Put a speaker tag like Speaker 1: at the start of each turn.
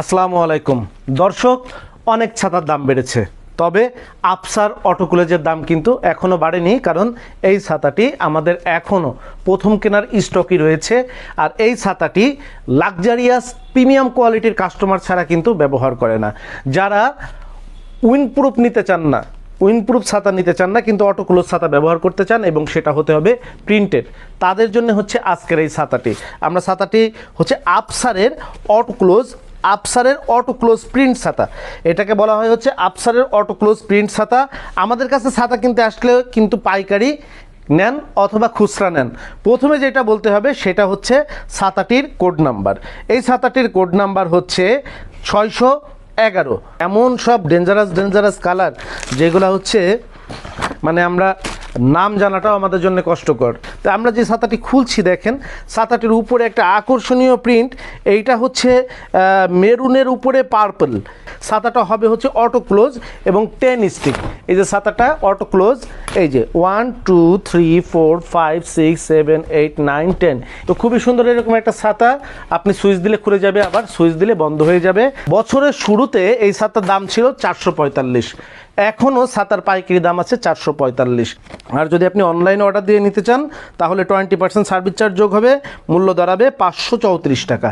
Speaker 1: আসসালামু আলাইকুম। দর্শক, অনেক ছাতার দাম বেড়েছে, তবে আফসার অটোকুলেজের দাম কিন্তু এখনও বাড়েনি, কারণ এই ছাতাটি আমাদের এখনও প্রথম কেনার স্টকই রয়েছে, আর এই ছাতাটি লাক্সারিয়াস প্রিমিয়াম কোয়ালিটির কাস্টমার ছাড়া কিন্তু ব্যবহার করে না। যারা উইনপ্রুফ নিতে চান না উইনপ্রুফ ছাতা নিতে চান না, কিন্তু অটোক্লোজ ছাতা ব্যবহার করতে চান এবং সেটা হতে হবে প্রিন্টেড তাদের জন্য হচ্ছে আজকের এই ছাতাটি। আমরা ছাতাটি হচ্ছে আফসারের অটোক্লোজ আফসারের অটোক্লোজ প্রিন্ট ছাতা। এটাকে বলা হয় হচ্ছে আফসারের অটোক্লোজ প্রিন্ট ছাতা। আমাদের কাছে ছাতা কিনতে আসলে কিন্তু পাইকারি নেন অথবা খুচরা নেন। প্রথমে যেটা বলতে হবে সেটা হচ্ছে ছাতাটির কোড নাম্বার এই ছাতাটির কোড নাম্বার হচ্ছে ছয়শো এগারো। এমন সব ডেঞ্জারাস ডেঞ্জারাস কালার যেগুলো হচ্ছে মানে আমরা নাম জানাটাও আমাদের জন্য কষ্টকর। তো আমরা যে ছাতাটি খুলছি দেখেন, ছাতাটির উপরে একটা আকর্ষণীয় প্রিন্ট এইটা হচ্ছে মেরুনের উপরে পার্পল ছাতাটা হবে হচ্ছে অটো ক্লোজ এবং টেন স্টিক এই যে ছাতাটা অটো ক্লোজ এই যে one two three four five six seven eight nine ten তো খুবই সুন্দর এরকম একটা ছাতা, আপনি সুইচ দিলে খুলে যাবে আবার সুইচ দিলে বন্ধ হয়ে যাবে। বছরের শুরুতে এই ছাতার দাম ছিল চারশো পঁয়তাল্লিশ। এখনও ছাতার পাইকারি দাম আছে চারশো পঁয়তাল্লিশ। আর যদি আপনি অনলাইনে অর্ডার দিয়ে নিতে চান, তাহলে টোয়েন্টি পার্সেন্ট সার্ভিস চার্জ যোগ হবে, মূল্য দাঁড়াবে পাঁচশো চৌত্রিশ টাকা।